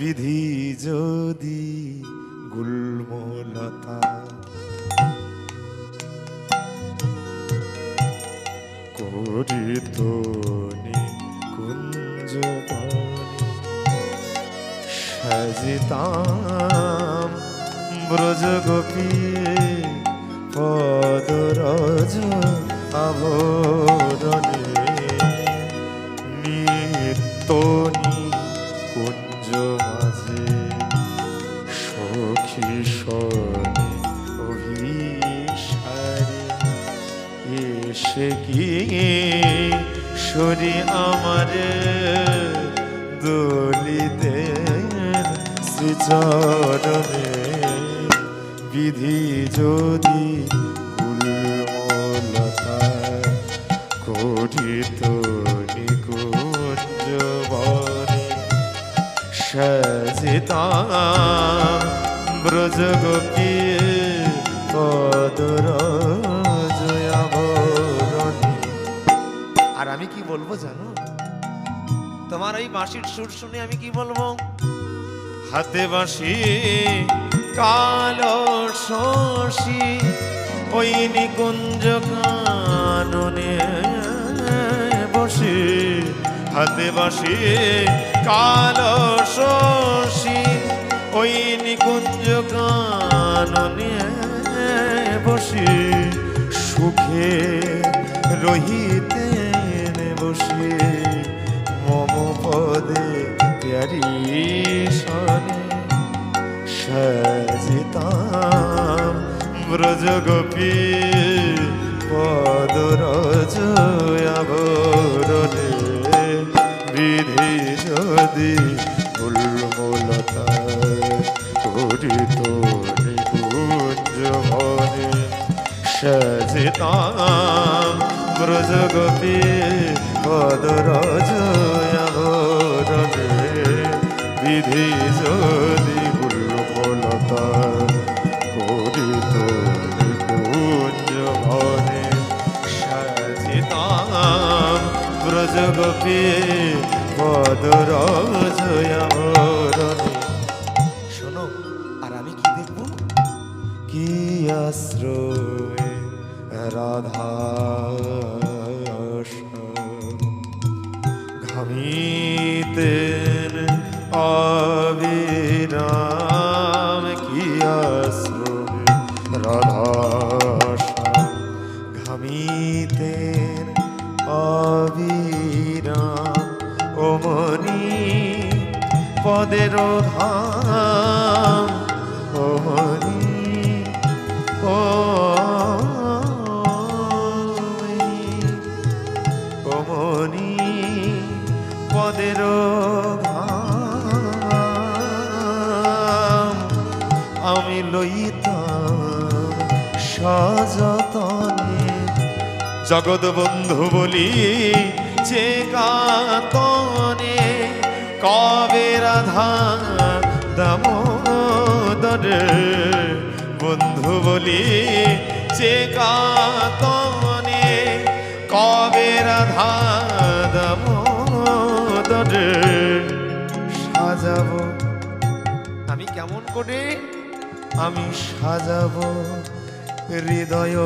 বিধি যদি গুল্মলতা। করিত কুঞ্জ সাজিতাম ব্রজ গোপী পদরজ আভরণে নিত্যনি এসে কি? সরি আমার দলিতে শ্রীচরণে বিধি যদি গুলমলতা কঠিত নিকুঞ্জ বনে পদর বলব জানো? তোমার ওই বাঁশির সুর শুনে আমি কি বলব? হাতে বাঁশি, কালো শশী, ওই নিকুঞ্জ কাননে বসে। হাতে বাঁশি, কালো শশী, ওই নিকুঞ্জ কাননে বসে। সুখে রহিতে বসে মম পদে প্যারি সনে সাজিতাম ব্রজ গোপী পদরজ আভরণে বিধি যদি উল্মলতা গোপী পদরজ আভরণে বিধি যদি গুল্মলতা করিত নিকুঞ্জ ভনে সাজিতাম ব্রজ গোপী পদরজ আভরণে শোনো, আর আমি কি দেখব? কি আশ্রয় রাধা পদের ঘাম। ওমনি ও ওমনি পদের ঘাম। আমি লইতাম সযতনে। জগৎ বন্ধু বলি, যে কাতনে কবে রাধা দামোদরে? বন্ধু বলি, যে কাতনে কবে রাধা দামোদরে? সাজাবো। আমি কেমন করে? আমি সাজাবো হৃদয়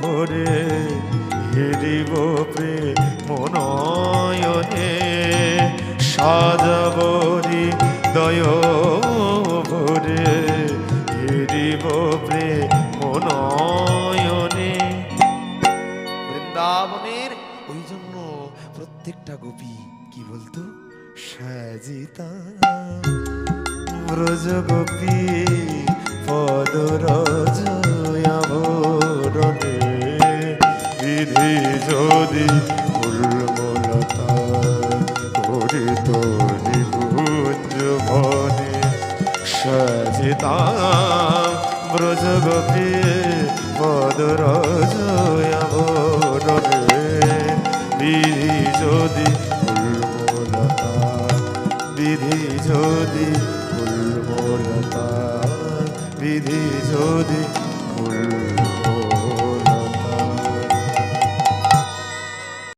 ভরে, হিরিব মনয়নে সাজাবো হৃদয় ভরে হিরিব মনয়নে বৃন্দাবনের ওই জন্য প্রত্যেকটা গোপী, কি বলতো? সাজিতা। ব্রজ গোপী, পদরজ আভরণে বিধি যদি করিত নিকুঞ্জ ভনে সাজিতা ব্রজ গোপী পদরজ আভরণে বিধি যদি উল্মলতা বিধি যদি উল্মলতা বিধি যদি উল্মলতা